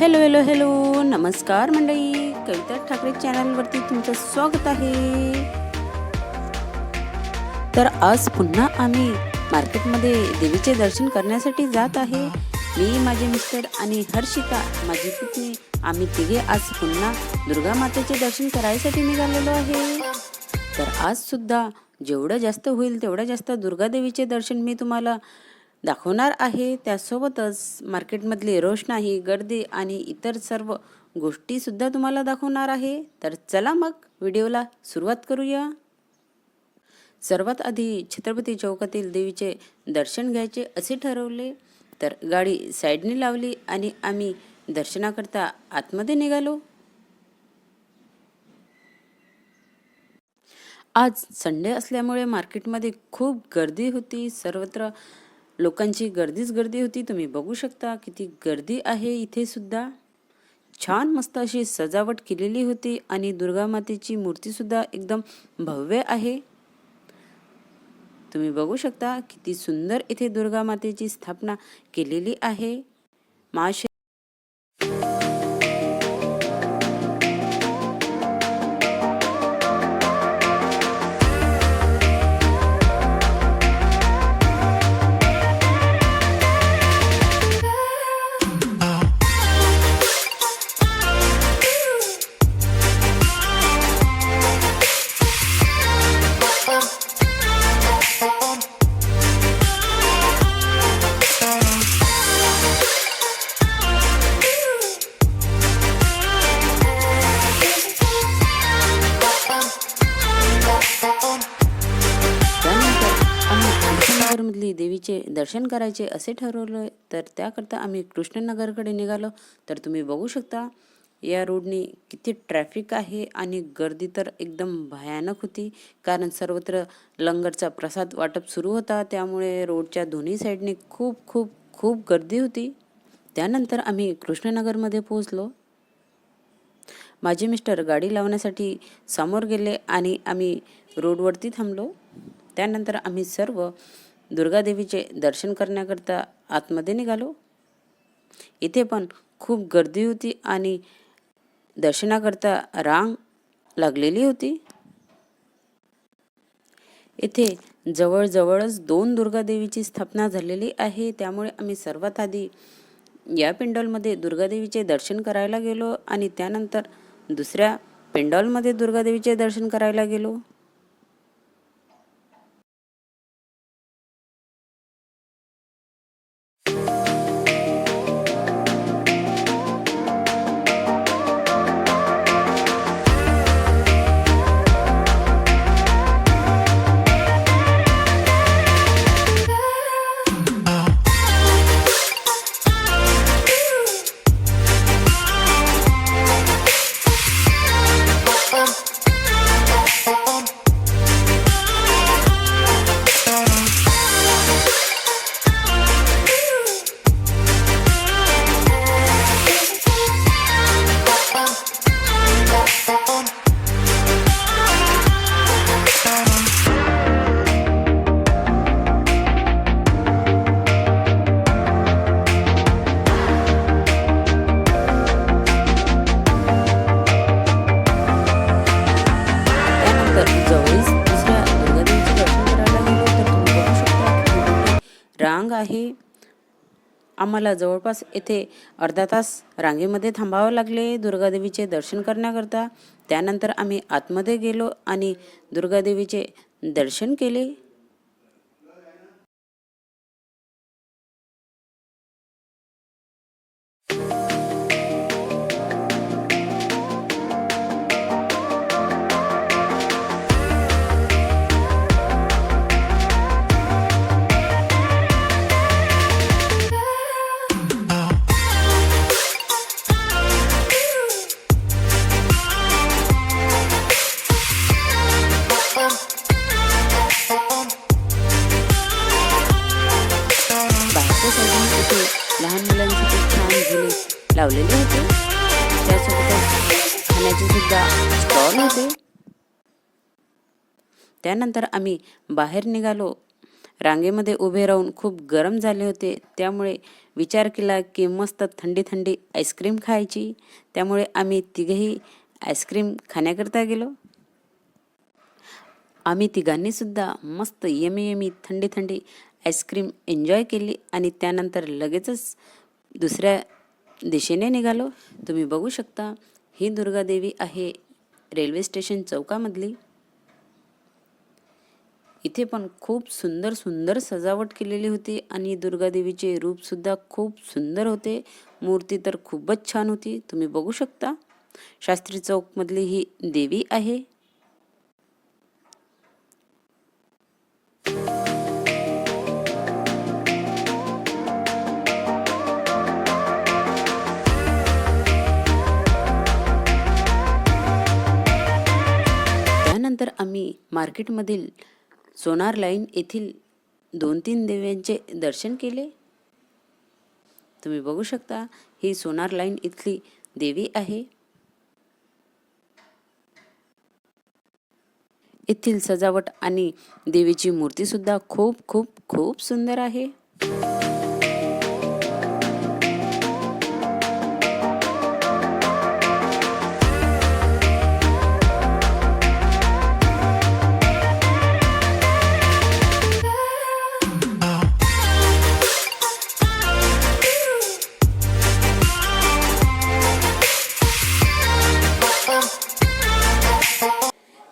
Hello hello hello नमस्कार मंडळी. कविता ठाकरे चॅनलवरती तुमचं स्वागत आहे. तर आज पुन्हा आम्ही मार्केटमध्ये देवीचे दर्शन करण्यासाठी जात आहे. मी माझे मिस्टर आणि हर्षिता माझी पत्नी आम्ही तिघे आज पुन्हा दुर्गा मातेचे दर्शन करायसाठी निघालेलो आहे. तर आज सुद्धा जेवढं जास्त होईल तेवढं जास्त दुर्गादेवीचे दर्शन मी तुम्हाला दाखवणार आहे. त्यासोबतच मार्केटमधली रोषणाही गर्दी आणि इतर सर्व गोष्टीसुद्धा तुम्हाला दाखवणार आहे. तर चला मग व्हिडिओला सुरुवात करूया. सर्वात आधी छत्रपती चौकातील देवीचे दर्शन घ्यायचे असे ठरवले. तर गाडी साईडने लावली आणि आम्ही दर्शनाकरता आतमध्ये निघालो. आज संडे असल्यामुळे मार्केटमध्ये खूप गर्दी होती. सर्वत्र लोकांची गर्दीच गर्दी होती. तुम्ही बघू शकता किती गर्दी आहे इथे सुद्धा. छान मस्त अशी सजावट केलेली होती आणि दुर्गा मातेची मूर्ती सुद्धा एकदम भव्य आहे. तुम्ही बघू शकता किती सुंदर इथे दुर्गा मातेची स्थापना केलेली आहे. महाशे कृष्णनगरमधली देवीचे दर्शन करायचे असे ठरवलं तर त्याकरता आम्ही कृष्णनगरकडे निघालो. तर तुम्ही बघू शकता या रोडने किती ट्रॅफिक आहे आणि गर्दी तर एकदम भयानक होती. कारण सर्वत्र लंगरचा प्रसाद वाटप सुरू होता. त्यामुळे रोडच्या दोन्ही साईडने खूप खूप खूप गर्दी होती. त्यानंतर आम्ही कृष्णनगरमध्ये पोहोचलो. माझे मिस्टर गाडी लावण्यासाठी समोर गेले आणि आम्ही रोडवरती थांबलो. त्यानंतर आम्ही सर्व दुर्गादेवीचे दर्शन करण्याकरता आतमध्ये निघालो. इथे पण खूप गर्दी होती आणि दर्शनाकरता रांग लागलेली होती. इथे जवळजवळच दोन दुर्गादेवीची स्थापना झालेली आहे. त्यामुळे आम्ही सर्वात आधी या पेंडॉलमध्ये दुर्गादेवीचे दर्शन करायला गेलो आणि त्यानंतर दुसऱ्या पेंडॉलमध्ये दुर्गादेवीचे दर्शन करायला गेलो. आहे. आम्हाला जवळपास येथे अर्धा तास रांगेमध्ये थांबावं लागले. दुर्गादेवीचे दर्शन करण्याकरता त्यानंतर आम्ही आतमध्ये गेलो आणि दुर्गादेवीचे दर्शन केले. लावलेले होते. त्यासोबतच खाण्याचे सुद्धा स्टॉल होते. त्यानंतर आम्ही बाहेर निघालो. रांगेमध्ये उभे राहून खूप गरम झाले होते. त्यामुळे विचार केला की मस्त थंडी थंडी आईस्क्रीम खायची. त्यामुळे आम्ही तिघेही आईस्क्रीम खाण्याकरता गेलो. आम्ही तिघांनी सुद्धा मस्त यमी यमी थंडी थंडी आईस्क्रीम एन्जॉय केली आणि त्यानंतर लगेचच दुसऱ्या दिशेने निघालो. तुम्ही बघू शकता ही दुर्गादेवी आहे रेल्वे स्टेशन चौकामधली. इथे पण खूप सुंदर सुंदर सजावट केलेली होती आणि दुर्गादेवीचे रूपसुद्धा खूप सुंदर होते. मूर्ती तर खूपच छान होती. तुम्ही बघू शकता. शास्त्री चौकमधली ही देवी आहे. त्यानंतर आम्ही मार्केटमधील सोनार लाईन येथील दोन तीन देव्यांचे दर्शन केले. तुम्ही बघू शकता ही सोनार लाईन इथली देवी आहे. येथील सजावट आणि देवीची मूर्तीसुद्धा खूप खूप खूप सुंदर आहे.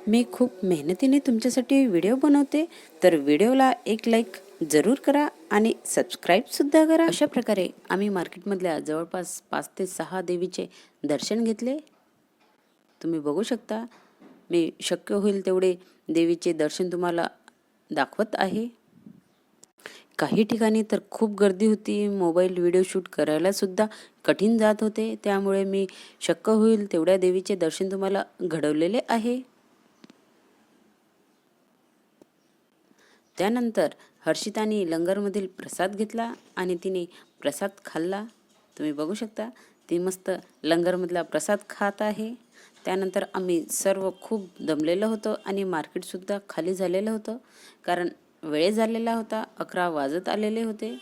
मी खूप मेहनतीने तुमच्यासाठी व्हिडिओ बनवते. तर व्हिडिओला एक लाईक जरूर करा आणि सबस्क्राईबसुद्धा करा. अशा प्रकारे आम्ही मार्केटमधल्या जवळपास पाच ते सहा देवीचे दर्शन घेतले. तुम्ही बघू शकता मी शक्य होईल तेवढे देवीचे दर्शन तुम्हाला दाखवत आहे. काही ठिकाणी तर खूप गर्दी होती मोबाईल व्हिडिओ शूट करायलासुद्धा कठीण जात होते. त्यामुळे मी शक्य होईल तेवढ्या देवीचे दर्शन तुम्हाला घडवलेले आहे. त्यानंतर हर्षिताने लंगरमधील प्रसाद घेतला आणि तिने प्रसाद खाल्ला. तुम्ही बघू शकता ती मस्त लंगरमधला प्रसाद खात आहे. त्यानंतर आम्ही सर्व खूप दमलेलं होतं आणि मार्केटसुद्धा खाली झालेलं होतं कारण वेळ झालेला होता अकरा वाजत आलेले होते.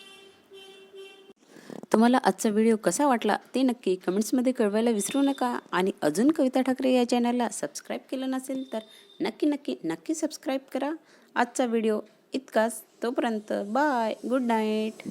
तुम्हाला आजचा व्हिडिओ कसा वाटला ते नक्की कमेंट्समध्ये कळवायला विसरू नका आणि अजून कविता ठाकरे या चॅनलला सबस्क्राईब केलं नसेल तर नक्की नक्की नक्की सबस्क्राईब करा. आजचा व्हिडिओ इतकाच तोपर्यंत बाय गुड नाईट.